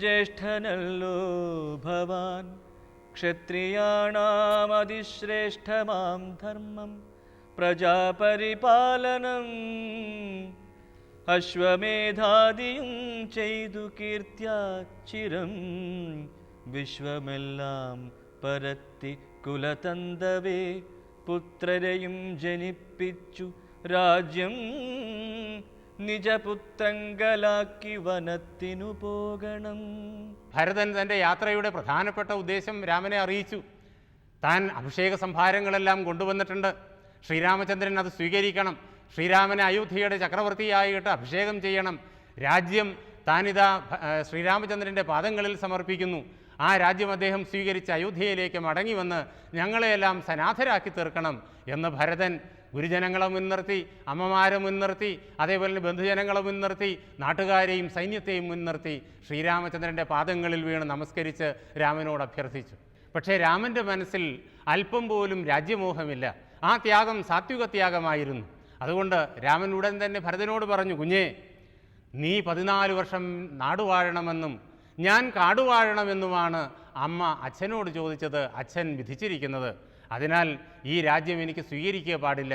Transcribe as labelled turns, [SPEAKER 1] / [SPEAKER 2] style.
[SPEAKER 1] ज्येष्ठनल्लो भवान् क्षत्रियाणामधिश्रेष्ठमां धर्मं प्रजापरिपालनम् अश्वमेधादं चेदु कीर्त्या चिरं विश्वमेल् परति कुलतन्दवे पुत्ररयं जनिप्पिच्चु राज्यम् നിജപുത്രങ്കലാക്കി വനത്തിനു പോകണം.
[SPEAKER 2] ഭരതൻ തന്റെ യാത്രയുടെ പ്രധാനപ്പെട്ട ഉദ്ദേശം രാമനെ അറിയിച്ചു. താൻ അഭിഷേക സംഭാരങ്ങളെല്ലാം കൊണ്ടുവന്നിട്ടുണ്ട്. ശ്രീരാമചന്ദ്രൻ അത് സ്വീകരിക്കണം. ശ്രീരാമനെ അയോധ്യയുടെ ചക്രവർത്തിയായിട്ട് അഭിഷേകം ചെയ്യണം. രാജ്യം താനിതാ ശ്രീരാമചന്ദ്രന്റെ പാദങ്ങളിൽ സമർപ്പിക്കുന്നു. ആ രാജ്യം അദ്ദേഹം സ്വീകരിച്ച് അയോധ്യയിലേക്ക് മടങ്ങി വന്ന് ഞങ്ങളെയെല്ലാം സനാഥരാക്കി തീർക്കണം എന്ന് ഭരതൻ ഗുരുജനങ്ങളെ മുൻനിർത്തി അമ്മമാരെ മുൻനിർത്തി അതേപോലെ ബന്ധുജനങ്ങളെ മുൻനിർത്തി നാട്ടുകാരെയും സൈന്യത്തെയും മുൻനിർത്തി ശ്രീരാമചന്ദ്രന്റെ പാദങ്ങളിൽ വീണ് നമസ്കരിച്ച് രാമനോട് അഭ്യർത്ഥിച്ചു. പക്ഷേ രാമന്റെ മനസ്സിൽ അല്പം പോലും രാജ്യമോഹമില്ല. ആ ത്യാഗം സാത്വിക ത്യാഗമായിരുന്നു. അതുകൊണ്ട് രാമൻ ഉടൻ തന്നെ ഭരതനോട് പറഞ്ഞു കുഞ്ഞേ നീ പതിനാല് വർഷം നാടുവാഴണമെന്നും ഞാൻ കാടുവാഴണമെന്നുമാണ് അമ്മ അച്ഛനോട് ചോദിച്ചത് അച്ഛൻ വിധിച്ചിരിക്കുന്നത്. അതിനാൽ ഈ രാജ്യം എനിക്ക് സ്വീകരിക്കുക പാടില്ല.